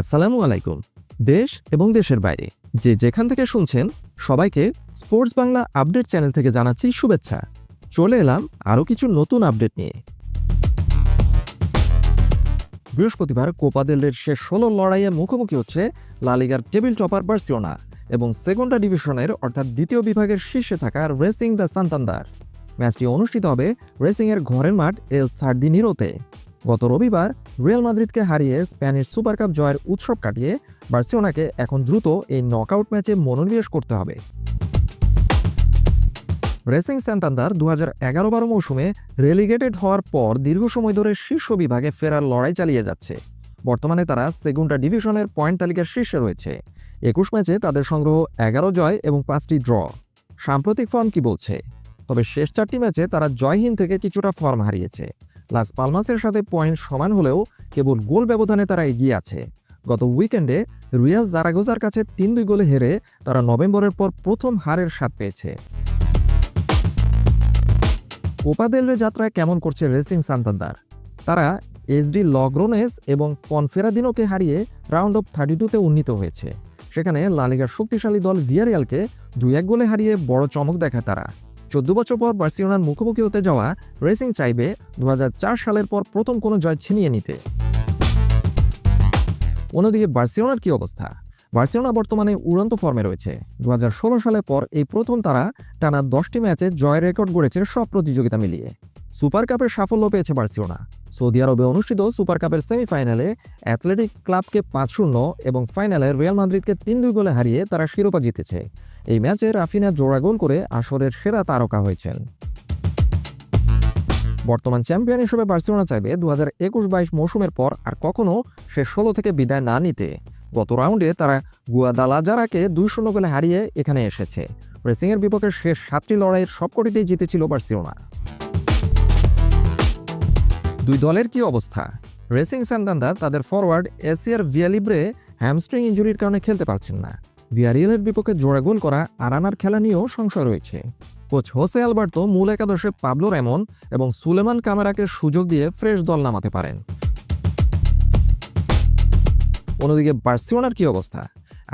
আসসালামু আলাইকুম। দেশ এবং দেশের বাইরে, যে যেখান থেকে শুনছেন, সবাইকে স্পোর্টস বাংলা আপডেট চ্যানেল থেকে জানাচ্ছি শুভেচ্ছা। চলে এলাম আরও কিছু নতুন আপডেট নিয়ে। বৃহস্পতিবার কোপা দেল রের শেষ ষোলো লড়াইয়ে মুখোমুখি হচ্ছে লালিগার টেবিল টপার বার্সিওনা এবং সেগন্ডা ডিভিশনের, অর্থাৎ দ্বিতীয় বিভাগের শীর্ষে থাকা রেসিং দ্য সান্তান্দার ম্যাচটি অনুষ্ঠিত হবে রেসিংয়ের ঘরের মাঠ এল সার্দিনিরোতে গত রবিবার রিয়াল মাদ্রিদকে হারিয়ে স্প্যানিশ সুপার কাপ জয়ের উৎসব কাটিয়ে বার্সিওনাকে এখন দ্রুত এই নকআউট ম্যাচে মনোনিবেশ করতে হবে। রেসিং স্যান্তান্দার দু হাজার এগারো বারো মৌসুমে রেলিগেটেড হওয়ার পর দীর্ঘ সময় ধরে শীর্ষ বিভাগে ফেরার লড়াই চালিয়ে যাচ্ছে। বর্তমানে তারা সেগুন্ডা ডিভিশনের পয়েন্ট তালিকার শীর্ষে রয়েছে। একুশ ম্যাচে তাদের সংগ্রহ এগারো জয় এবং পাঁচটি ড্র। সাম্প্রতিক ফর্ম কি বলছে? তবে শেষ চারটি ম্যাচে তারা জয়হীন থেকে কিছুটা ফর্ম হারিয়েছে। লাস পালমাসের সাথে পয়েন্ট সমান হলেও কেবল গোল ব্যবধানে তারা এগিয়ে আছে। গত উইকেন্ডে রিয়াল জারাগোজার কাছে তিন দুই গোলে হেরে তারা নভেম্বরের পর প্রথম হারের স্বাদ পেয়েছে। কোপাদেলরে যাত্রায় কেমন করছে রেসিং সান্তান্দার তারা এসডি লগ্রোনেস এবং কনফেরাদিনোকে হারিয়ে রাউন্ড অফ থার্টি টুতে উন্নীত হয়েছে। সেখানে লালিগার শক্তিশালী দল ভিয়ারিয়ালকে দুই এক গোলে হারিয়ে বড় চমক দেখায় তারা। চোদ্দ বছর পর বার্সিলোনার মুখোমুখি হতে যাওয়া রেসিং চাইবে দু হাজার চার সালের পর প্রথম কোনো জয় ছিনিয়ে নিতে। অন্যদিকে বার্সিলোনার কি অবস্থা? বার্সিলোনা বর্তমানে উড়ন্ত ফর্মে রয়েছে। দু হাজার ষোলো সালের পর এই প্রথম তারা টানা দশটি ম্যাচে জয় রেকর্ড গড়েছে সব প্রতিযোগিতা মিলিয়ে। সুপার কাপের সাফল্য পেয়েছে বার্সিলোনা। সৌদি আরবে অনুষ্ঠিত সুপার কাপের সেমিফাইনালে অ্যাথলেটিক ক্লাবকে পাঁচ শূন্য এবং ফাইনালে রিয়াল মাদ্রিদকে তিন দুই গোলে হারিয়ে তারা শিরোপা জিতেছে। এই ম্যাচে রাফিনা জোড়া গোল করে আসরের সেরা তারকা হয়েছেন। বর্তমান চ্যাম্পিয়ন হিসেবে বার্সিলোনা চাইবে দু হাজার একুশ বাইশ মৌসুমের পর আর কখনো সে ষোলো থেকে বিদায় না নিতে। গত রাউন্ডে তারা গুয়াদালাজারাকে দুই শূন্য গোলে হারিয়ে এখানে এসেছে। রেসিংয়ের বিপক্ষে শেষ সাতটি লড়াইয়ের সবকটিতেই জিতেছিল বার্সিলোনা। দুই দলের কি অবস্থা? রেসিং সান্দান্দা তাদের ফরওয়ার্ড এসিয়ার ভিয়ালিব্রে হ্যামস্ট্রিং ইঞ্জুরির কারণে খেলতে পারছেন না। ভিয়ারিয়ালের বিপক্ষে জোড়া গোল করা আরানার খেলা নিয়েও সংশয় রয়েছে। কোচ হোসে আলবার্তো মূল একাদশে পাবলো রেমন এবং সুলেমান কামেরাকে সুযোগ দিয়ে ফ্রেশ দল নামাতে পারেন। অন্যদিকে বার্সিলোনার কি অবস্থা?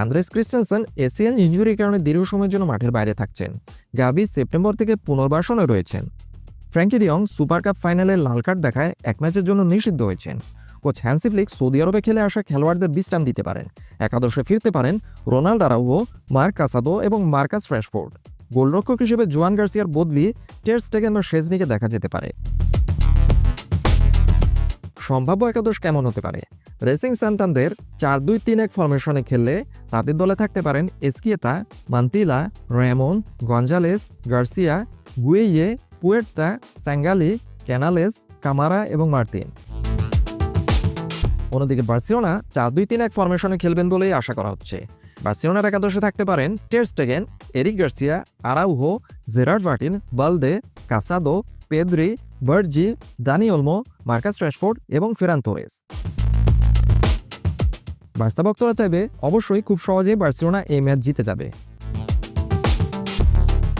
আন্দ্রেস ক্রিস্টেনসেন এসিয়ান ইঞ্জুরির কারণে দীর্ঘ সময়ের জন্য মাঠের বাইরে থাকছেন। গাবি সেপ্টেম্বর থেকে পুনর্বাসনে রয়েছেন। ফ্র্যাঙ্কি ডিয়ং সুপার কাপ ফাইনালে লাল কার্ড দেখায় এক ম্যাচের জন্য নিষিদ্ধ হয়েছেন। কোচ হ্যান্সি ফ্লিক সৌদি আরবে খেলে আসা খেলোয়াড়দের বিশ্রাম দিতে পারেন। একাদশে ফিরতে পারেন রোনাল্ড আরাউহো, মার্ক কাসাদো এবং মার্কাস ফ্র্যাশফোর্ড। গোলরক্ষক হিসেবে জোয়ান গার্সিয়ার বদলি টেস্ট বা শেজনিকে দেখা যেতে পারে। সম্ভাব্য একাদশ কেমন হতে পারে? রেসিং সান্তানদের চার দুই তিন এক ফরমেশনে খেললে তাদের দলে থাকতে পারেন Ezkieta, Mantilla Ramon Gonzalez, Garcia, Gueye Puerta, Sangalli, Canales, Camara এবং মার্তিন। অন্যদিকে বার্সিলোনা চার দুই তিন এক ফরমেশনে খেলবেন বলেই আশা করা হচ্ছে। বার্সিলোনার একাদশে থাকতে পারেন Ter Stegen Eric Garcia, Araujo, Gerard Martin, Balde, Casado, Pedri, Bardghji, Dani Olmo, Marcus Rashford এবং ফেরান তোরেস। বার্সা ভক্তরা চাইবে অবশ্যই খুব সহজেই বার্সিলোনা এই ম্যাচ জিতে যাবে।